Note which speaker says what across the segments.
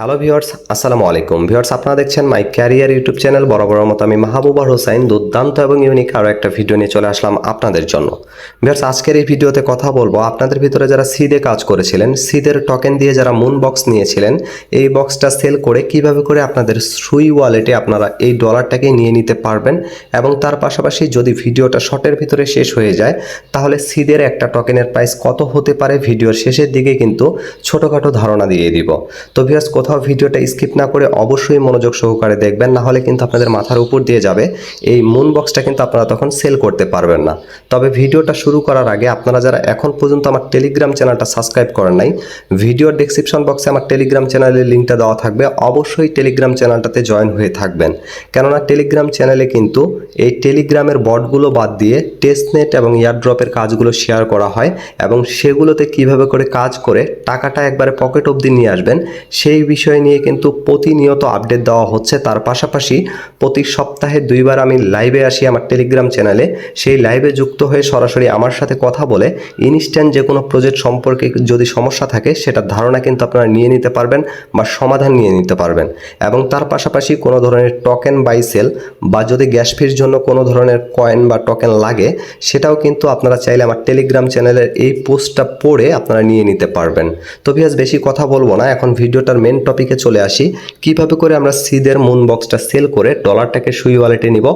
Speaker 1: Hello viewers আসসালামু আলাইকুম viewers আপনারা দেখছেন মাই ক্যারিয়ার ইউটিউব চ্যানেল বরাবর মতো আমি মাহবুবার হোসাইন, দুর্দান্ত এবং ইউনিক আরও একটা ভিডিও নিয়ে চলে আসলাম আপনাদের জন্য। ভিউয়ার্স আজকের এই ভিডিওতে কথা বলব আপনাদের ভিতরে যারা সিদে কাজ করেছিলেন সিদের টোকেন দিয়ে যারা মুন বক্স নিয়েছিলেন, এই বক্সটা সেল করে কীভাবে করে আপনাদের সুই ওয়ালেটে আপনারা এই ডলারটাকে নিয়ে নিতে পারবেন এবং তার পাশাপাশি যদি ভিডিওটা শর্টের ভিতরে শেষ হয়ে যায়, তাহলে সিদের একটা টোকেনের প্রাইস কত হতে পারে? ভিডিওর শেষের দিকে কিন্তু ছোটোখাটো ধারণা দিয়ে দিব। তো ভিউয়ার্স কোথাও ভিডিওটা স্কিপ না করে অবশ্যই মনোযোগ সহকারে দেখবেন, না হলে কিন্তু আপনাদের মাথার উপর দিয়ে যাবে। এই মুন বক্সটা কিন্তু আপনারা তখন সেল করতে পারবেন না। তবে ভিডিওটা শুরু করার আগে আপনারা যারা এখন পর্যন্ত আমার টেলিগ্রাম চ্যানেলটা সাবস্ক্রাইব করেন নাই ভিডিওর ডেসক্রিপশন বক্সে আমার টেলিগ্রাম চ্যানেলের লিঙ্কটা দেওয়া থাকবে। অবশ্যই টেলিগ্রাম চ্যানেলটাতে জয়েন হয়ে থাকবেন। কেননা টেলিগ্রাম চ্যানেলে কিন্তু এই টেলিগ্রামের বটগুলো বাদ দিয়ে টেস্টনেট এবং ইয়ারড্রপের কাজগুলো শেয়ার করা হয় এবং সেগুলোতে কীভাবে করে কাজ করে টাকাটা একবারে পকেট অবধি নিয়ে আসবেন, সেই বিষয় নিয়ে কিন্তু প্রতিনিয়ত আপডেট দেওয়া হচ্ছে। তার পাশাপাশি প্রতি সপ্তাহে দুইবার আমি লাইভে আসি আমার টেলিগ্রাম চ্যানেলে সেই লাইভে যুক্ত হয়ে সরাসরি আমার সাথে কথা বলে ইনস্ট্যান্ট যে কোনো প্রজেক্ট সম্পর্কে যদি সমস্যা থাকে, সেটার ধারণা কিন্তু আপনারা নিয়ে নিতে পারবেন বা সমাধান নিয়ে নিতে পারবেন। এবং তার পাশাপাশি কোনো ধরনের টোকেন বাই সেল বা যদি গ্যাস ফির জন্য কোনো ধরনের কয়েন বা টোকেন লাগে, সেটাও কিন্তু আপনারা চাইলে আমার টেলিগ্রাম চ্যানেলের এই পোস্টটা পড়ে আপনারা নিয়ে নিতে পারবেন। তো ভিয়াস বেশি কথা বলব না। এখন ভিডিওটার মেন টপিকে চলে আসি। কীভাবে করে আমরা সিদের মুন বক্সটা সেল করে ডলারটাকে সুই ওয়ালেটে নিব,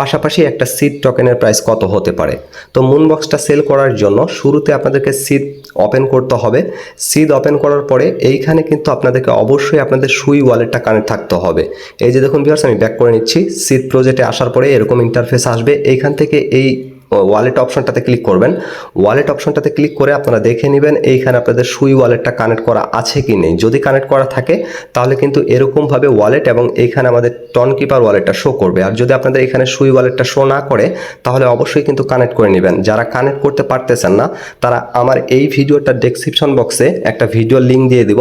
Speaker 1: পাশাপাশি একটা সিড টোকেনের প্রাইস কত হতে পারে? তো মুন বক্সটা সেল করার জন্য শুরুতে আপনাদেরকে সিদ ওপেন করতে হবে। সিদ ওপেন করার পরে এইখানে কিন্তু আপনাদেরকে অবশ্যই আপনাদের সুই ওয়ালেটটা কানেক্ট থাকতে হবে। এই যে দেখুন ভিউয়ার্স আমি ব্যাক করে নিচ্ছি। সিদ প্রজেক্টে আসার পরে এরকম ইন্টারফেস আসবে। এইখান থেকে এই ওয়ালেট অপশনটাতে ক্লিক করবেন। ওয়ালেট অপশনটাতে ক্লিক করে আপনারা দেখে নেবেন এইখানে আপনাদের সুই ওয়ালেটটা কানেক্ট করা আছে কি নেই। যদি কানেক্ট করা থাকে, তাহলে কিন্তু এরকমভাবে ওয়ালেট এবং এইখানে আমাদের টন কিপার ওয়ালেটটা শো করবে। আর যদি আপনাদের এখানে সুই ওয়ালেটটা শো না করে, তাহলে অবশ্যই কিন্তু কানেক্ট করে নেবেন। যারা কানেক্ট করতে পারতেছেন না, তারা আমার এই ভিডিওটার ডেসক্রিপশন বক্সে একটা ভিডিও লিঙ্ক দিয়ে দিব।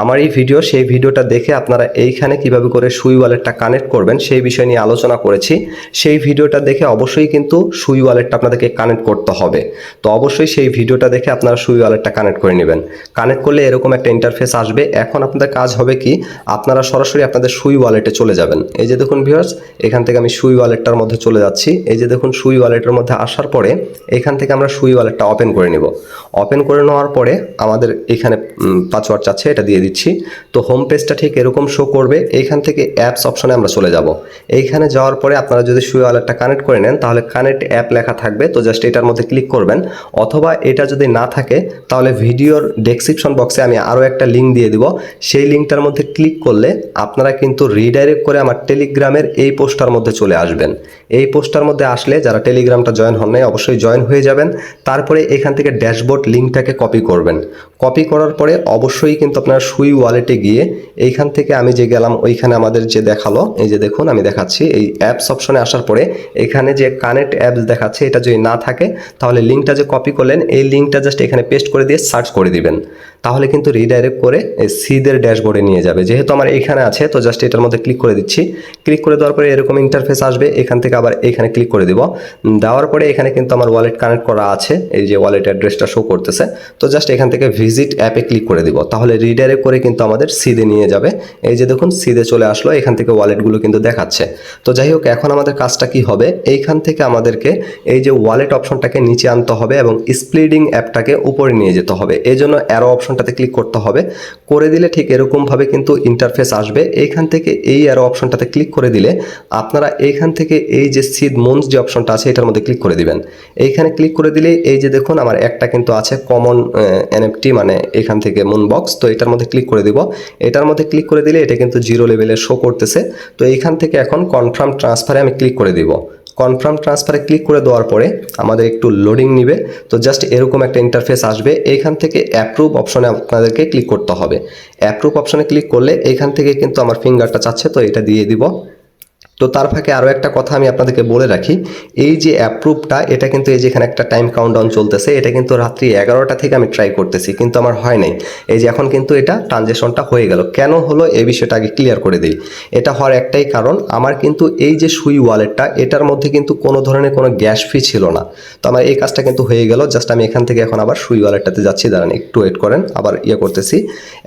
Speaker 1: আমার এই ভিডিও সেই ভিডিওটা দেখে আপনারা এইখানে কীভাবে করে সুই ওয়ালেটটা কানেক্ট করবেন, সেই বিষয় নিয়ে আলোচনা করেছি। সেই ভিডিওটা দেখে অবশ্যই কিন্তু সুই ওয়ালেটটা আপনাদেরকে কানেক্ট করতে হবে। তো অবশ্যই সেই ভিডিওটা দেখে আপনারা সুই ওয়ালেটটা কানেক্ট করে নেবেন। কানেক্ট করলে এরকম একটা ইন্টারফেস আসবে। এখন আপনাদের কাজ হবে কি, আপনারা সরাসরি আপনাদের সুই ওয়ালেটে চলে যাবেন। এই যে দেখুন ভিউয়ার্স এখান থেকে আমি সুই ওয়ালেটটার মধ্যে চলে যাচ্ছি। এই যে দেখুন সুই ওয়ালেটের মধ্যে আসার পরে এখান থেকে আমরা সুই ওয়ালেটটা ওপেন করে নিব। ওপেন করে নেওয়ার পরে আমাদের এখানে পাসওয়ার্ড চাচ্ছে, এটা দিয়ে দিচ্ছি। তো হোম পেজটা ঠিক এরকম শো করবে। এইখান থেকে অ্যাপস অপশনে আমরা চলে যাব। এইখানে যাওয়ার পরে আপনারা যদি সুই ওয়ালেটটা কানেক্ট করে নেন, তাহলে কানেক্ট অ্যাপ লেখা থাকবে, তো জাস্ট এটার মধ্যে ক্লিক করবেন। অথবা এটা যদি না থাকে, তাহলে ভিডিওর ডেসক্রিপশন বক্সে আমি আরও একটা লিঙ্ক দিয়ে দিব। সেই লিঙ্কটার মধ্যে ক্লিক করলে আপনারা কিন্তু রিডাইরেক্ট করে আমার টেলিগ্রামের এই পোস্টার মধ্যে চলে আসবেন। এই পোস্টার মধ্যে আসলে যারা টেলিগ্রামটা জয়েন হন নাই, অবশ্যই জয়েন হয়ে যাবেন। তারপরে এখান থেকে ড্যাশবোর্ড লিঙ্কটাকে কপি করবেন। কপি করার পরে অবশ্যই কিন্তু আপনার সুই ওয়ালেটে গিয়ে এইখান থেকে আমি যে গেলাম, ওইখানে আমাদের যে দেখাল, এই যে দেখুন, আমি দেখাচ্ছি। এই অ্যাপস অপশনে আসার পরে এখানে যে কানেক্ট অ্যাপস দেখাচ্ছে এটা যদি না থাকে, তাহলে লিঙ্কটা যে কপি করলেন, এই লিঙ্কটা জাস্ট এখানে পেস্ট করে দিয়ে সার্চ করে দিবেন। তাহলে কিন্তু রিডাইরেক্ট করে সিদের ড্যাশবোর্ডে নিয়ে যাবে। যেহেতু আমার এখানে আছে, তো জাস্ট এটার মধ্যে ক্লিক করে দিচ্ছি। ক্লিক করে দেওয়ার পরে এরকম ইন্টারফেস আসবে, এখান থেকে আবার এখানে ক্লিক করে দিব। দেওয়ার পরে এখানে কিন্তু আমার ওয়ালেট কানেক্ট করা আছে, এই যে ওয়ালেট অ্যাড্রেসটা শো করতেছে। তো জাস্ট এখান থেকে ভিজিট অ্যাপে ক্লিক করে দিব। তাহলে রিডাইরেক্ট করে কিন্তু আমাদের সিদে নিয়ে যাবে। এই যে দেখুন সিদে চলে আসলো, এখান থেকে ওয়ালেটগুলো কিন্তু দেখাচ্ছে। তো যাই হোক, এখন আমাদের কাজটা কি হবে? এইখান থেকে আমাদেরকে এই যে ওয়ালেট অপশনটাকে নিচে আনতে হবে এবং স্প্লিডিং অ্যাপটাকে উপরে নিয়ে যেতে হবে। এই জন্য অ্যারো অপশনটাতে ক্লিক করতে হবে। করে দিলে ঠিক এরকমভাবে কিন্তু ইন্টারফেস আসবে। এইখান থেকে এই অ্যারো অপশনটাতে ক্লিক করে দিলে আপনারা এইখান থেকে এই যে সিড মন্স যে অপশনটা আছে, এটার মধ্যে ক্লিক করে দিবেন। এইখানে ক্লিক করে দিলে এই যে দেখুন, আমার একটা কিন্তু আছে কমন এনএফটি মানে এখান থেকে মুন বক্স তো এটার মধ্যে ক্লিক করে দিব। এটার মধ্যে ক্লিক করে দিলে এটা কিন্তু জিরো লেভেলে শো করতেছে। তো এইখান থেকে এখন কনফার্ম ট্রান্সফারে আমি ক্লিক করে দিব। কনফার্ম ট্রান্সফারে ক্লিক করে দেওয়ার পরে আমাদের একটু লোডিং নিবে। তো জাস্ট এরকম একটা ইন্টারফেস আসবে। এইখান থেকে অ্যাপ্রুভ অপশনে আপনাদেরকে ক্লিক করতে হবে। অ্যাপ্রুভ অপশনে ক্লিক করলে এইখান থেকে কিন্তু আমার ফিঙ্গারটা চাচ্ছে, তো এটা দিয়ে দিব। তো তার ফাঁকে আরও একটা কথা আমি আপনাদেরকে বলে রাখি। এই যে অ্যাপ্রুভটা এটা কিন্তু এই যে এখানে একটা টাইম কাউন্টডাউন চলতেছে, এটা কিন্তু রাত্রি এগারোটা থেকে আমি ট্রাই করতেছি, কিন্তু আমার হয় নাই। এই যে এখন কিন্তু এটা ট্রানজেকশনটা হয়ে গেল। কেন হলো এই বিষয়টা আগে ক্লিয়ার করে দিই। এটা হওয়ার একটাই কারণ, আমার কিন্তু এই যে সুই ওয়ালেটটা এটার মধ্যে কিন্তু কোনো ধরনের কোনো গ্যাস ফি ছিল না। তো আমার এই কাজটা কিন্তু হয়ে গেল জাস্ট আমি এখান থেকে এখন আবার সুই ওয়ালেটটাতে যাচ্ছি। দাঁড়ান, একটু ওয়েট করেন, আবার ইয়ে করতেছি।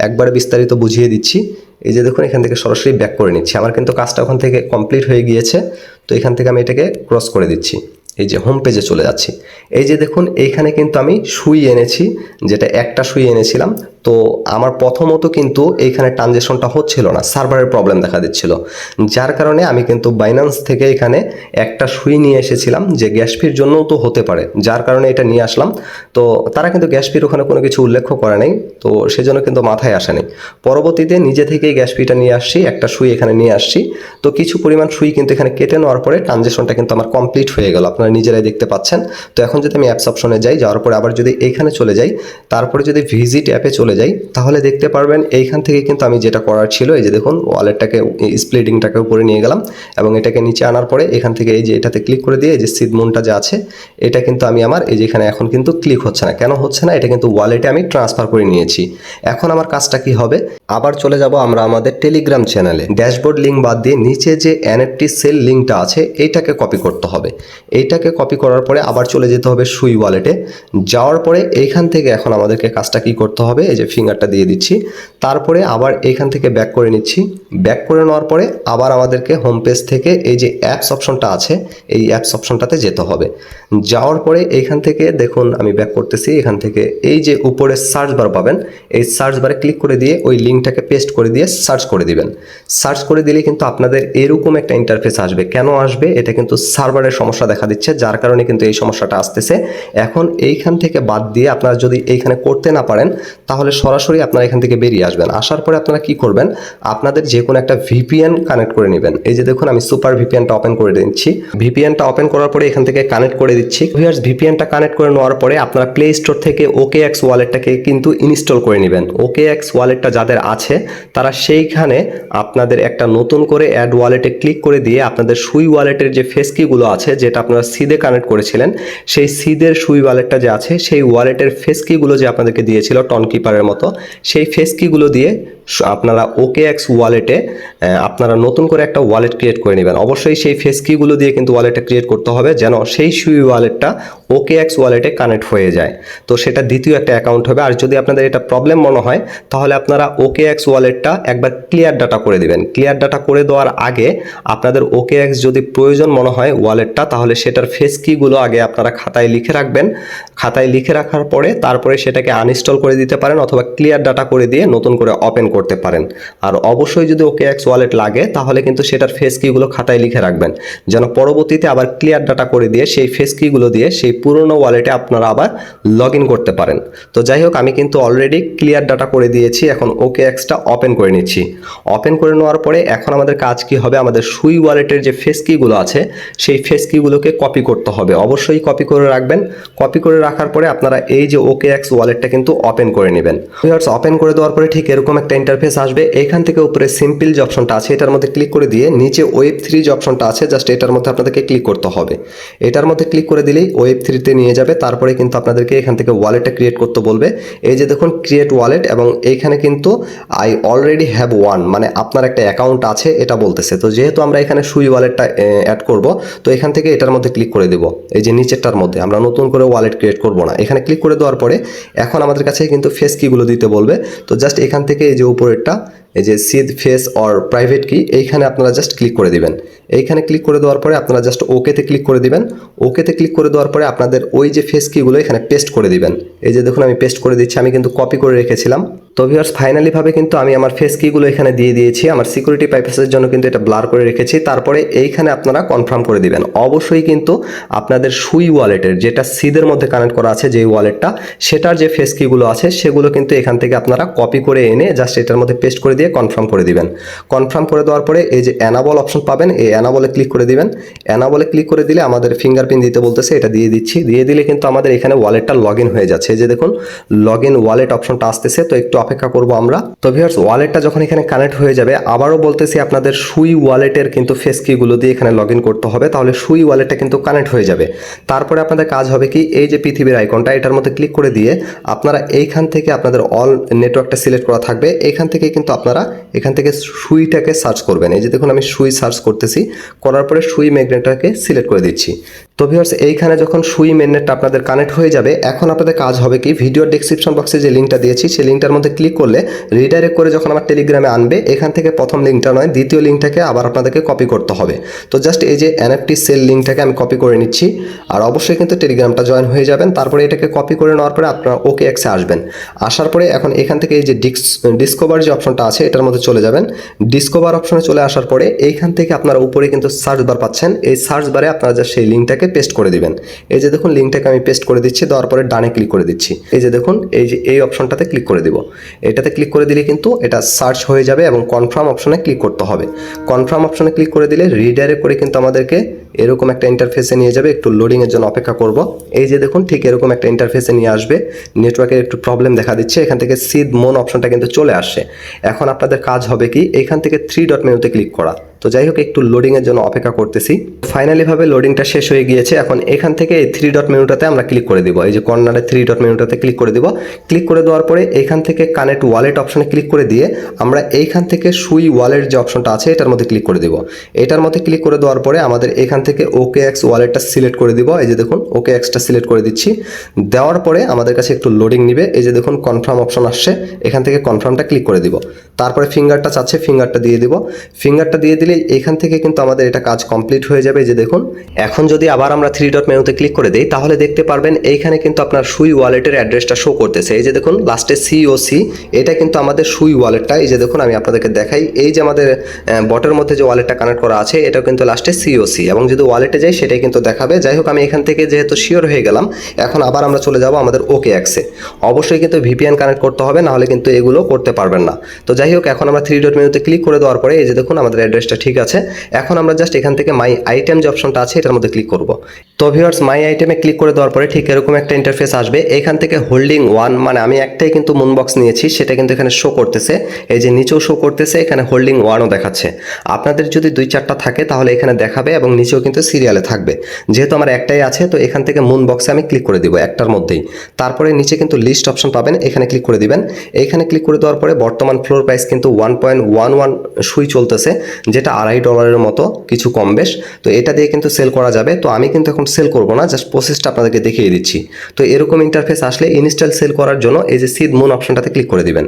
Speaker 1: একবারে বিস্তারিত বুঝিয়ে দিচ্ছি। এই যে দেখুন, এখান থেকে সরাসরি ব্যাক করে নিচ্ছি। আমার কিন্তু কাজটা ওখান থেকে কমপ্লিট হয়ে গিয়েছে, তো এখান থেকে আমি এটাকে ক্রস করে দিচ্ছি। এই যে হোম পেজে চলে যাচ্ছি। এই যে দেখুন, এইখানে কিন্তু আমি সুই এনেছি, যেটা একটা সুই এনেছিলাম। তো আমার প্রথমত কিন্তু এইখানে ট্রানজেকশনটা হচ্ছিল না, সার্ভারের প্রবলেম দেখা দিচ্ছিল। যার কারণে আমি কিন্তু বাইন্যান্স থেকে এখানে একটা সুই নিয়ে এসেছিলাম, যে গ্যাস ফির জন্যও তো হতে পারে। যার কারণে এটা নিয়ে আসলাম। তো তারা কিন্তু গ্যাস ফির ওখানে কোনো কিছু উল্লেখ করে নাই, তো সেজন্য কিন্তু মাথায় আসেনি। পরবর্তীতে নিজে থেকেই গ্যাস ফিটা নিয়ে আসছি, একটা সুই এখানে নিয়ে আসছি। তো কিছু পরিমাণ সুই কিন্তু এখানে কেটে নেওয়ার পরে ট্রানজেকশনটা কিন্তু আমার কমপ্লিট হয়ে গেল। আপনারা নিজেরাই দেখতে পাচ্ছেন। তো এখন যদি আমি অ্যাপস অপশনে যাই, যাওয়ার পরে আবার যদি এইখানে চলে যাই, তারপরে যদি ভিজিট অ্যাপে চলে যাই, তাহলে দেখতে পারবেন এইখান থেকে কিন্তু আমি যেটা করার ছিল, এই যে দেখুন ওয়ালেটটাকে স্প্লিটিংটাকে উপরে নিয়ে গেলাম এবং এটাকে নিচে আনার পরে এখান থেকে এই যে এটাতে ক্লিক করে দিয়ে, এই যে সিডমুনটা যে আছে, এটা কিন্তু আমি আমার, এই যে এখানে এখন কিন্তু ক্লিক হচ্ছে না। কেন হচ্ছে না? এটা কিন্তু ওয়ালেটে আমি ট্রান্সফার করে নিয়েছি। এখন আমার কাজটা কি হবে? আবার চলে যাব আমরা আমাদের টেলিগ্রাম চ্যানেলে ড্যাশবোর্ড লিঙ্ক বাদ দিয়ে নিচে যে এনএফটি সেল লিঙ্কটা আছে, এইটাকে কপি করতে হবে। এইটাকে কপি করার পরে আবার চলে যেতে হবে সুই ওয়ালেটে যাওয়ার পরে এইখান থেকে এখন আমাদেরকে কাজটা কি করতে হবে? এই যে ফিঙ্গারটা দিয়ে দিচ্ছি। তারপরে আবার এইখান থেকে ব্যাক করে নিচ্ছি। ব্যাক করে নেওয়ার পরে আবার আমাদেরকে হোম পেজ থেকে এই যে অ্যাপস অপশনটা আছে, এই অ্যাপস অপশনটাতে যেতে হবে। যাওয়ার পরে এইখান থেকে দেখুন আমি ব্যাক করতেছি। এখান থেকে এই যে উপরে সার্চ বার পাবেন, এই সার্চ বারে ক্লিক করে দিয়ে ওই লিঙ্কটাকে পেস্ট করে দিয়ে সার্চ করে দিবেন। সার্চ করে দিলে কিন্তু আপনাদের এরকম একটা ইন্টারফেস আসবে। কেন আসবে? এটা কিন্তু সার্ভারের সমস্যা দেখা দিচ্ছে। যার কারণে কিন্তু এই সমস্যাটা আসতেছে। এখন এইখান থেকে বাদ দিয়ে আপনারা যদি এইখানে করতে না পারেন, তাহলে সরাসরি আপনারা এখান থেকে বেরিয়ে আসবেন। আসার পরে আপনারা কি করবেন, আপনাদের যে কোনো একটা ভিপিএন কানেক্ট করে নেবেন। এই যে দেখুন, আমি সুপার ভিপিএনটা ওপেন করে দিচ্ছি। ভিপিএনটা ওপেন করার পরে এখান থেকে কানেক্ট করে দিচ্ছি। ভিউয়ার্স, ভিপিএনটা কানেক্ট করে নেওয়ার পরে আপনারা প্লে স্টোর থেকে ওকে এক্স ওয়ালেটটাকে কিন্তু ইনস্টল করে নেবেন। ওকে এক্স ওয়ালেটটা যাদের আছে, তারা সেইখানে আপনাদের একটা নতুন করে অ্যাড ওয়ালেটে ক্লিক করে দিয়ে আপনাদের সুই ওয়ালেটের যে ফেস কিগুলো আছে, যেটা আপনারা সিদে কানেক্ট করেছিলেন, সেই সিদের সুই ওয়ালেটটা যে আছে, সেই ওয়ালেটের ফেস কিগুলো যে আপনাদেরকে দিয়েছিল টন কিপারের মতো, সেই ফেস কিগুলো দিয়ে আপনারা ওকে এক্স ওয়ালেটে আপনারা নতুন করে একটা ওয়ালেট ক্রিয়েট করে নেবেন। অবশ্যই সেই ফেস কিগুলো দিয়ে কিন্তু ওয়ালেটটা ক্রিয়েট করতে হবে যেন সেই সুই ওয়ালেটটা ওকে এক্স ওয়ালেটে কানেক্ট হয়ে যায়। তো সেটা দ্বিতীয় একটা অ্যাকাউন্ট হবে। আর যদি আপনাদের এটা প্রবলেম মনে হয়, তাহলে আপনারা ওকে এক্স ওয়ালেটটা একবার ক্লিয়ার ডাটা করে দিবেন। ক্লিয়ার ডাটা করে দেওয়ার আগে আপনাদের ওকে এক্স যদি প্রয়োজন মনে হয় ওয়ালেটটা তাহলে সেটার ফেস কিগুলো আগে আপনারা খাতায় লিখে রাখবেন। খাতায় লিখে রাখার পরে তারপরে সেটাকে আনইনস্টল করে দিতে পারেন অথবা ক্লিয়ার ডাটা করে দিয়ে নতুন করে ওপেন করতে পারেন। আর অবশ্যই যদি ওকে এক্স ওয়ালেট লাগে, তাহলে কিন্তু সেটার ফেস কিগুলো খাতায় লিখে রাখবেন। যেন পরবর্তীতে আবার ক্লিয়ার ডাটা করে দিয়ে সেই ফেস কিগুলো দিয়ে সেই পুরনো ওয়ালেটে আপনারা আবার লগ করতে পারেন। তো যাই হোক, আমি কিন্তু অলরেডি ক্লিয়ার ডাটা করে দিয়েছি, এখন ওকে এক্সটা ওপেন করে নিচ্ছি। ওপেন করে নেওয়ার পরে এখন আমাদের কাজ কি হবে? আমাদের সুই ওয়ালেটের যে ফেস কিগুলো আছে, সেই ফেস কিগুলোকে কপি করতে হবে। অবশ্যই কপি করে রাখবেন। কপি করে রাখার পরে আপনারা এই যে ওকে এক্স ওয়ালেটটা কিন্তু ওপেন করে নেবেন। ওপেন করে দেওয়ার পরে ঠিক এরকম একটা ইন্টারফেস আসবে, এখান থেকে উপরে সিম্পল যে অপশনটা আছে, এটার মধ্যে ক্লিক করে দিয়ে নিচে ওয়েব থ্রি যে অপশনটা আছে জাস্ট এটার মধ্যে আপনাদেরকে ক্লিক করতে হবে। এটার মধ্যে ক্লিক করে দিলেই ওয়েব থ্রিতে নিয়ে যাবে, তারপরে কিন্তু আপনাদেরকে এখান থেকে ওয়ালেটটা ক্রিয়েট করতে বলবে। এই যে দেখুন ক্রিয়েট ওয়ালেট এবং এইখানে কিন্তু আই অলরেডি হ্যাভ ওয়ান মানে আপনার একটা অ্যাকাউন্ট আছে, এটা বলতেছে। তো যেহেতু আমরা এখানে সুই ওয়ালেটটা অ্যাড করব, তো এখান থেকে এটার মধ্যে ক্লিক করে দেব। এই যে নিচেরটার মধ্যে, আমরা নতুন করে ওয়ালেট ক্রিয়েট করব না। এখানে ক্লিক করে দেওয়ার পরে, এখন আমাদের কাছে কিন্তু ফেস কিগুলো দিতে বলবে। তো জাস্ট এখান থেকে এই যে উপরেরটা এই যে সিদ ফেস অর প্রাইভেট কি এইখানে আপনারা জাস্ট ক্লিক করে দিবেন। এইখানে ক্লিক করে দেওয়ার পরে আপনারা জাস্ট ওকেতে ক্লিক করে দিবেন। ওকেতে ক্লিক করে দেওয়ার পরে আপনাদের ওই যে ফেস কিগুলো এখানে পেস্ট করে দিবেন। এই যে দেখুন আমি পেস্ট করে দিচ্ছি, আমি কিন্তু কপি করে রেখেছিলাম। তো ভিউয়ার্স ফাইনালি ভাবে কিন্তু আমি আমার ফেস কিগুলো এখানে দিয়ে দিয়েছি। আমার সিকিউরিটি পারপাসের জন্য কিন্তু এটা ব্লার করে রেখেছি। তারপরে এইখানে আপনারা কনফার্ম করে দিবেন। অবশ্যই কিন্তু আপনাদের সুই ওয়ালেটের যেটা সিদের মধ্যে কানেক্ট করা আছে যে ওয়ালেটটা সেটার যে ফেস কিগুলো আছে, সেগুলো কিন্তু এখান থেকে আপনারা কপি করে এনে জাস্ট এটার মধ্যে পেস্ট করে দিয়ে কনফার্ম করে দিবেন। কনফার্ম করে দেওয়ার পরে এই যে অ্যানাবল অপশন পাবেন, এই অ্যানাবলে ক্লিক করে দিবেন। অ্যানাবলে ক্লিক করে দিলে আমাদের ফিঙ্গারপ্রিন্ট দিতে বলতেছে, এটা দিয়ে দিচ্ছি। দিয়ে দিলে কিন্তু আমাদের এখানে ওয়ালেটটা লগ হয়ে যাচ্ছে। যে দেখুন লগ ওয়ালেট অপশনটা আসতেছে, তো একটু অপেক্ষা করব আমরা। তো ভিউয়ার্স ওয়ালেটটা যখন এখানে কানেক্ট হয়ে যাবে, আবারও বলতেছি আপনাদের সুই ওয়ালেটের কিন্তু ফেস কিগুলো দিয়ে এখানে লগ করতে হবে, তাহলে সুই ওয়ালেটটা কিন্তু কানেক্ট হয়ে যাবে। তারপরে আপনাদের কাজ হবে কি, এই যে পৃথিবীর আইকনটা এটার মধ্যে ক্লিক করে দিয়ে আপনারা এইখান থেকে আপনাদের অল নেটওয়ার্কটা সিলেক্ট করা থাকবে। এইখান থেকে কিন্তু আপনারা আপনারা এখান থেকে সুইটাকে সার্চ করবেন। এই যে দেখুন, আমি সুই সার্চ করতেছি। করার পরে সুই ম্যাগনেটটাকে সিলেক্ট করে দিচ্ছি। তো ভিউয়ার্স, এইখানে যখন সুই ম্যাগনেটটা আপনাদের কানেক্ট হয়ে যাবে, এখন আপনাদের কাজ হবে কি? ভিডিওর ডেসক্রিপশন বক্সে যে লিঙ্কটা দিয়েছি, সেই লিঙ্কটার মধ্যে ক্লিক করলে রিডাইরেক্ট করে যখন আমার টেলিগ্রামে আনবে, এখান থেকে প্রথম লিঙ্কটা নয়, দ্বিতীয় লিঙ্কটাকে আবার আপনাদেরকে কপি করতে হবে। তো জাস্ট এই যে এনএফটি সেল লিঙ্কটাকে আমি কপি করে নিচ্ছি। আর অবশ্যই কিন্তু টেলিগ্রামটা জয়েন হয়ে যাবেন। তারপরে এটাকে কপি করে নেওয়ার পরে আপনারা ওকে এক্সে আসবেন। আসার পরে এখন এখান থেকে এই যে ডিসকভার যে অপশনটা আছে এটার মধ্যে চলে যাবেন। ডিসকভার অপশনে চলে আসার পরে এইখান থেকে আপনারা উপরে কিন্তু সার্চ বার পাচ্ছেন। এই সার্চ বারে আপনারা জাস্ট সেই লিঙ্কটাকে পেস্ট করে দিবেন। এই যে দেখুন লিঙ্কটাকে আমি পেস্ট করে দিচ্ছি, দেওয়ার পরে ডানে ক্লিক করে দিচ্ছি। এই যে দেখুন, এই যে এই অপশনটাতে ক্লিক করে দিব। এটাতে ক্লিক করে দিলে কিন্তু এটা সার্চ হয়ে যাবে এবং কনফার্ম অপশনে ক্লিক করতে হবে। কনফার্ম অপশনে ক্লিক করে দিলে রিডাইরেক্ট করে কিন্তু আমাদেরকে এরকম একটা ইন্টারফেসে নিয়ে যাবে, একটু লোডিংয়ের জন্য অপেক্ষা করব। এই যে দেখুন, ঠিক এরকম একটা ইন্টারফেসে নিয়ে আসবে। নেটওয়ার্কের একটু প্রবলেম দেখা দিচ্ছে, এখান থেকে সিড মোন অপশনটা কিন্তু চলে আসে এখন আপনাদের কাজ হবে কি, এখান থেকে থ্রি ডট মেনুতে ক্লিক করা। তো যাই হোক, একটু লোডিংয়ের জন্য অপেক্ষা করতেছি। ফাইনালি ভাবে লোডিংটা শেষ হয়ে গিয়েছে। এখন এখান থেকে এই থ্রি ডট মেনুটাতে আমরা ক্লিক করে দিব। এই যে কর্নারে থ্রি ডট মেনুটাতে ক্লিক করে দিব। ক্লিক করে দেওয়ার পরে এখান থেকে কানেক্ট ওয়ালেট অপশনে ক্লিক করে দিয়ে আমরা এইখান থেকে সুই ওয়ালেট যে অপশনটা আছে, এটার মধ্যে ক্লিক করে দিব। এটার মধ্যে ক্লিক করে দেওয়ার পরে আমাদের এখান থেকে ওকে এক্স ওয়ালেটটা সিলেক্ট করে দিব। এই যে দেখুন ওকে এক্সটা সিলেক্ট করে দিচ্ছি। দেওয়ার পরে আমাদের কাছে একটু লোডিং নিবে। এই যে দেখুন কনফার্ম অপশন আসছে। এখান থেকে কনফার্মটা ক্লিক করে দিব। তারপরে ফিঙ্গারটা চাচ্ছে ফিঙ্গারটা দিয়ে দিব। ফিঙ্গারটা দিয়ে দিলে এখান থেকে কিন্তু আমাদের এটা কাজ কমপ্লিট হয়ে যাবে। যে দেখুন, এখন যদি আবার আমরা থ্রি ডট মেনুতে ক্লিক করে দিই, তাহলে দেখতে পারবেন এইখানে কিন্তু আপনার সুই ওয়ালেটের অ্যাড্রেসটা শো করতেছে। এই যে দেখুন লাস্টে সিওসি এটা কিন্তু আমাদের সুই ওয়ালেটটা এই যে দেখুন, আমি আপনাদেরকে দেখাই, এই যে আমাদের বটের মধ্যে যে ওয়ালেটটা কানেক্ট করা আছে এটা কিন্তু লাস্টে সিওসি এবং যদি ওয়ালেটে যাই, সেটাই কিন্তু দেখাবে। যাই হোক, আমি এখান থেকে যেহেতু শিওর হয়ে গেলাম, এখন আবার আমরা চলে যাব আমাদের ওকে অ্যাক্সে অবশ্যই কিন্তু ভিপিএন কানেক্ট করতে হবে নাহলে কিন্তু এগুলো করতে পারবেন না। তো যাই হোক, এখন আমরা থ্রি ডট মেনুতে ক্লিক করে দেওয়ার পরে, এই যে দেখুন, আমাদের অ্যাড্রেসটা ঠিক আছে। এখন আমরা জাস্ট এখান থেকে মাই আইটেম যে অপশনটা আছে, এটার মধ্যে ক্লিক করব। তো ভিউয়ার্স মাই আইটেমে ক্লিক করে দেওয়ার পরে ঠিক এরকম একটা ইন্টারফেস আসবে। এখান থেকে হোল্ডিং ওয়ান মানে আমি একটাই কিন্তু মুন বক্স নিয়েছি, সেটা কিন্তু এখানে শো করতেছে। এই যে নিচেও শো করতেছে, এখানে হোল্ডিং ওয়ানও দেখাচ্ছে। আপনাদের যদি দুই চারটা থাকে, তাহলে এখানে দেখাবে এবং নিচেও কিন্তু সিরিয়ালে থাকবে। যেহেতু আমার একটাই আছে, তো এখান থেকে মুন বক্সে আমি ক্লিক করে দিব একটার মধ্যেই। তারপরে নিচে কিন্তু লিস্ট অপশন পাবেন, এখানে ক্লিক করে দিবেন। এইখানে ক্লিক করে দেওয়ার পরে বর্তমান ফ্লোর প্রাইস কিন্তু ওয়ান পয়েন্ট ওয়ান ওয়ান সুই চলতেছে, যেটা আড়াই ডলারের মতো কিছু কম বেশ। তো এটা দিয়ে কিন্তু সেল করা যাবে। তো আমি কিন্তু এখন সেল করব না জাস্ট প্রসেসটা আপনাদেরকে দেখিয়ে দিচ্ছি। তো এরকম ইন্টারফেস আসলে ইনস্টল সেল করার জন্য এই যে সিড মুন অপশনটাতে ক্লিক করে দিবেন।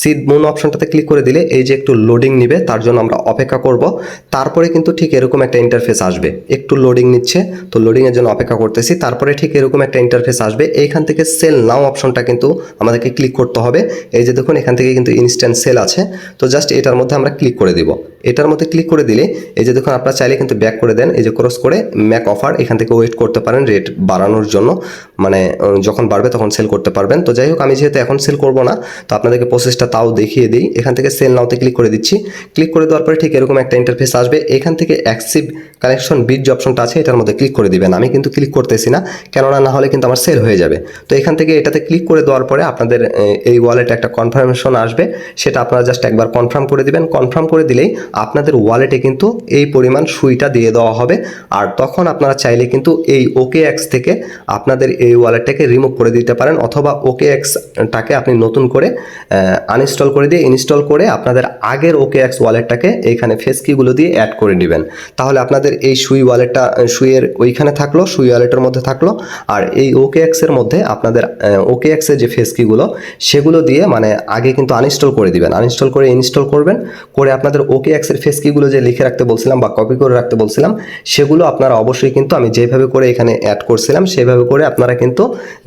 Speaker 1: সিড মুন অপশনটাতে ক্লিক করে দিলে এই যে একটু লোডিং নিবে, তার জন্য আমরা অপেক্ষা করব। তারপরে কিন্তু ঠিক এরকম একটা ইন্টারফেস আসবে। একটু লোডিং নিচ্ছে, তো লোডিংয়ের জন্য অপেক্ষা করতেছি। তারপরে ঠিক এরকম একটা ইন্টারফেস আসবে। এইখান থেকে সেল নাও অপশনটা কিন্তু আমাদেরকে ক্লিক করতে হবে। এই যে দেখুন, এখান থেকে কিন্তু ইনস্ট্যান্ট সেল আছে। তো জাস্ট এটার মধ্যে আমরা ক্লিক করে দিব। এটার মধ্যে ক্লিক করে দিলে এই যে দেখুন আপনারা চাইলে কিন্তু ব্যাক করে দেন, এই যে ক্রস করে ম্যাক অফার এখান থেকে ওয়েট করতে পারেন রেট বাড়ানোর জন্য। মানে যখন বাড়বে তখন সেল করতে পারবেন। তো যাই হোক, আমি যেহেতু এখন সেল করব না, তো আপনাদেরকে প্রসেসটা তাও দেখিয়ে দিই। এখান থেকে সেল নাওতে ক্লিক করে দিচ্ছি। ক্লিক করে দেওয়ার পরে ঠিক এরকম একটা ইন্টারফেস আসবে। এখান থেকে অ্যাক্সিভ কানেকশন বিট যে অপশনটা আছে, এটার মধ্যে ক্লিক করে দিবেন। আমি কিন্তু ক্লিক করতেছি না, কেননা না হলে কিন্তু আমার সেল হয়ে যাবে। তো এখান থেকে এটাতে ক্লিক করে দেওয়ার পরে আপনাদের এই ওয়ালেটে একটা কনফার্মেশন আসবে। সেটা আপনারা জাস্ট একবার কনফার্ম করে দিবেন। কনফার্ম করে দিলেই আপনাদের ওয়ালেটে কিন্তু এই পরিমাণ সুইটা দিয়ে দেওয়া হবে। আর তখন আপনারা চাইলে কিন্তু এই ওকে এক্স থেকে আপনাদের এই ওয়ালেটটাকে রিমুভ করে দিতে পারেন। অথবা ওকে এক্সটাকে আপনি নতুন করে আনইনস্টল করে দিয়ে ইনস্টল করে আপনাদের আগের ওকে এক্স ওয়ালেটটাকে এইখানে ফেস কিগুলো দিয়ে অ্যাড করে নেবেন। তাহলে আপনাদের এই সুই ওয়ালেটটা সুইয়ের ওইখানে থাকল, সুই ওয়ালেটের মধ্যে থাকল, আর এই ওকে এক্সের মধ্যে আপনাদের ওকে এক্সের যে ফেস কিগুলো সেগুলো দিয়ে মানে আগে কিন্তু আনইনস্টল করে দিবেন। আনইনস্টল করে ইনস্টল করবেন, করে আপনাদের ওকে এক্সের ফেস কিগুলো যে লিখে রাখতে বলছিলাম বা কপি করে রাখতে বলছিলাম, সেগুলো আপনারা অবশ্যই কিন্তু আমি যেভাবে করে এখানে অ্যাড করছিলাম, সেভাবে করে আপনারা কিন্তু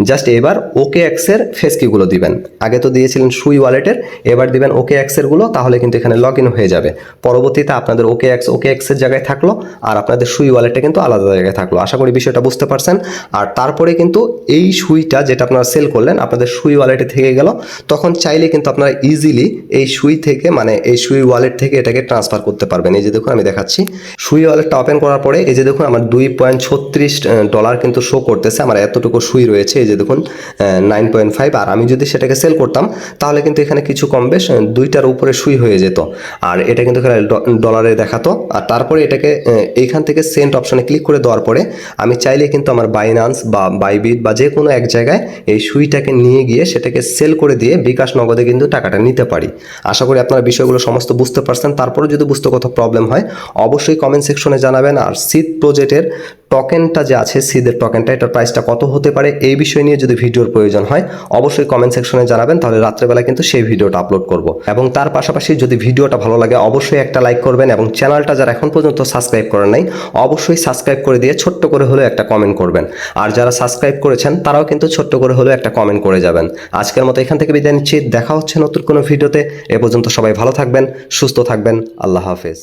Speaker 1: জাস্ট এবার ওকে এক্সের ফেস কিগুলো দিবেন। আগে তো দিয়েছিলেন সুই ওয়ালেটের, এবার দিবেন ওকে এক্সেরগুলো তাহলে কিন্তু এখানে লগ ইন হয়ে যাবে। পরবর্তীতে আপনাদের ওকে এক্স ওকে এক্সের জায়গায় থাকল, আর আপনাদের সুই ওয়ালেটটা কিন্তু আলাদা জায়গায় থাকল। আশা করি বিষয়টা বুঝতে পারছেন। আর তারপরে কিন্তু এই সুইটা যেটা আপনারা সেল করলেন, আপনাদের সুই ওয়ালেটে থেকে গেল। তখন চাইলে কিন্তু আপনারা ইজিলি এই সুই থেকে মানে এই সুই ওয়ালেট থেকে এটাকে ট্রান্সফার করতে পারবেন। এই যে দেখুন, আমি দেখাচ্ছি। সুই ওয়ালেটটা ওপেন করার পরে এই যে দেখুন, আমার দুই পয়েন্ট ছত্রিশ ডলার কিন্তু শো করতেছে। আমার এতটুকু সুই রয়েছে। এই যে দেখুন নাইন পয়েন্ট ফাইভ আর আমি যদি সেটাকে সেল করতাম, তাহলে কিন্তু এখানে কিছু কম বেশ দুইটার উপরে সুই হয়ে যেত। আর এটা কিন্তু ডলারে দেখাতো। আর তারপরে এটাকে এইখান থেকে সেন্ট অপশনে ক্লিক করে দেওয়ার পরে আমি চাইলে কিন্তু আমার বাইনান্স বা বাইবিট বা যে কোনো এক জায়গায় এই সুইটাকে নিয়ে গিয়ে সেটাকে সেল করে দিয়ে বিকাশ নগদে কিন্তু টাকাটা নিতে পারি। আশা করি আপনারা বিষয়গুলো সমস্ত বুঝতে পারছেন। তারপরে যদি বুঝতে কোথাও প্রবলেম হয়, অবশ্যই কমেন্ট সেকশনে জানাবেন। আর সিট প্রজেক্টের টোকেনটা যে আছে সিদের টোকেনটা এটার প্রাইসটা কত হতে পারে, এই বিষয় নিয়ে যদি ভিডিওর প্রয়োজন হয়, অবশ্যই কমেন্ট সেকশনে জানাবেন, তাহলে রাত্রেবেলা কিন্তু সেই ভিডিওটা আপলোড করব। এবং তার পাশাপাশি যদি ভিডিওটা ভালো লাগে, অবশ্যই একটা লাইক করবেন, এবং চ্যানেলটা যারা এখন পর্যন্ত সাবস্ক্রাইব করেন নাই, অবশ্যই সাবস্ক্রাইব করে দিয়ে ছোট্ট করে হলেও একটা কমেন্ট করবেন। আর যারা সাবস্ক্রাইব করেছেন, তারাও কিন্তু ছোট্ট করে হলেও একটা কমেন্ট করে যাবেন। আজকের মতো এখান থেকে বিদায় নিচ্ছি, দেখা হচ্ছে নতুন কোনো ভিডিওতে, এ পর্যন্ত সবাই ভালো থাকবেন, সুস্থ থাকবেন, আল্লাহ হাফেজ।